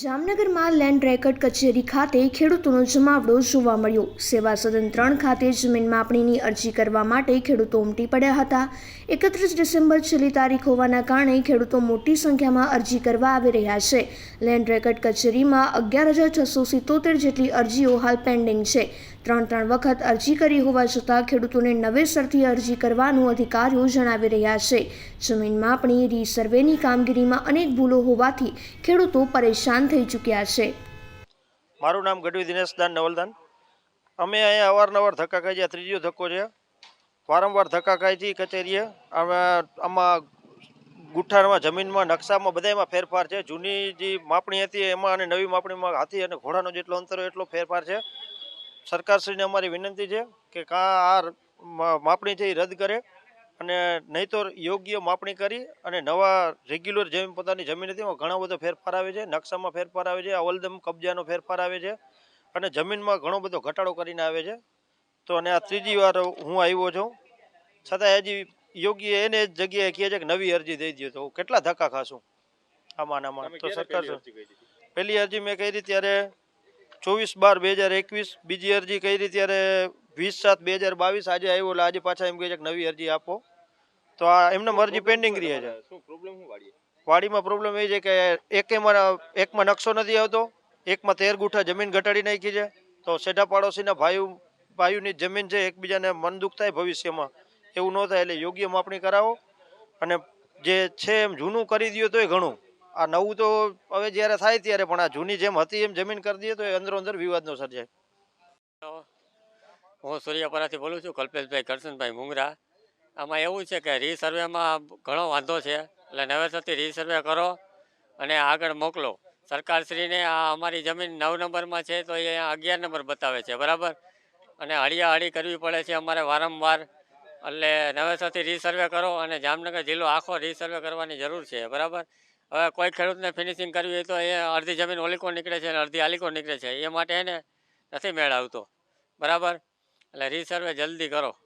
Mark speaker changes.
Speaker 1: જામનગરમાં land record કચેરી ખાતે ખેડૂતોનો જમાવડો જોવા મળ્યો. સેવા સદન ત્રણ ખાતે જમીન માપણીની અરજી કરવા માટે ખેડૂતો ઉમટી પડ્યા હતા. એકત્રીસ ડિસેમ્બર છેલ્લી તારીખ હોવાના કારણે ખેડૂતો મોટી સંખ્યામાં અરજી કરવા આવી રહ્યા છે. લેન્ડ રેકર્ડ કચેરીમાં અગિયાર હજાર છસો સિત્તોતેર જેટલી અરજીઓ હાલ પેન્ડિંગ છે. ત્રણ ત્રણ વખત અરજી કરી હોવા છતાં ખેડૂતોને નવેસરથી અરજી કરવાનું અધિકારીઓ જણાવી રહ્યા છે. જમીન માપણી રીસર્વેની કામગીરીમાં અનેક ભૂલો હોવાથી ખેડૂતો પરેશાન થઈ ચૂક્યા છે.
Speaker 2: મારું નામ ગઢવી દિનેશદાન નવલદાન. અમે અહીંયા અવારનવાર ધક્કા ખાઈ છે ત્રીજો ધક્કો છે. વારંવાર ધક્કા ખાઈ છે કચેરીએ. આમાં ગુઠાણમાં જમીનમાં, નકશામાં બધામાં ફેરફાર છે. જૂની જે માપણી હતી એમાં અને નવી માપણીમાં હાથી અને ઘોડાનો જેટલો અંતર એટલો ફેરફાર છે. સરકારશ્રીને અમારી વિનંતી છે કે કાં આ માપણી છે એ રદ કરે અને નહીં તો યોગ્ય માપણી કરી અને નવા રેગ્યુલર જમીન પોતાની જમીન હતી એમાં ઘણો બધો ફેરફાર આવે છે નકશામાં ફેરફાર આવે છે અવલદમ કબજાનો ફેરફાર આવે છે અને જમીનમાં ઘણો બધો ઘટાડો કરીને આવે છે. તો અને આ ત્રીજી વાર હું આવ્યો છું. છતાં હજી યોગ્ય એને જ જગ્યાએ કહે છે કે નવી અરજી દઈ દો તો કેટલા ધક્કા ખાશું? આમાં આમાં. તો સરકાર પહેલી અરજી મેં કરી ત્યારે ચોવીસ બાર બે હજાર એકવીસ બીજી અરજી કરી ત્યારે વીસ સાત બે હજાર બાવીસ આજે આવ્યો એટલે આજે પાછા એમ કહે છે કે નવી અરજી આપો. તો આ એમને અરજી પેન્ડિંગ રહે છે?
Speaker 3: શું પ્રોબ્લેમ
Speaker 2: વાડીમાં પ્રોબ્લેમ એ છે કે એકેમાં એકમાં નકશો નથી આવતો એકમાં તેર ગુઠા જમીન ઘટાડી નાખી છે. તો સેઢા પાડોશીના ભાઈ ભાઈઓની જમીન છે એકબીજાને મન દુઃખ થાય ભવિષ્યમાં. એવું ન થાય એટલે યોગ્ય માપણી કરાવો. અને જે છે એમ જૂનું કરી દો એ ઘણું. આ નવું તો હવે જ્યારે થાય ત્યારે, પણ આ જૂની જેમ હતી એમ જમીન કરી દઈએ તો એ અંદરો અંદર વિવાદ ન સર્જાય.
Speaker 4: હું સૂર્યાપરાથી બોલું છું, કલ્પેશભાઈ કરશનભાઈ મુંગરા. આમાં એવું છે કે રીસર્વેમાં ઘણો વાંધો છે, એટલે નવેસરથી રીસર્વે કરો અને આગળ મોકલો. સરકારશ્રીને આ અમારી જમીન નવ નંબરમાં છે, તો એ અગિયાર નંબર બતાવે છે, બરાબર? અને હળિયા હળી કરવી પડે છે અમારે વારંવાર. એટલે નવેસરથી રીસર્વે કરો અને જામનગર જિલ્લો આખો રીસર્વે કરવાની જરૂર છે, બરાબર? હવે કોઈ ખેડૂતને ફિનિશિંગ કરવી હોય તો એ અડધી જમીન ઓલીકો નીકળે છે અને અડધી આલીકો નીકળે છે. એ માટે એને નથી મેળ આવતો. બરાબર? એટલે રીસર્વે જલ્દી કરો.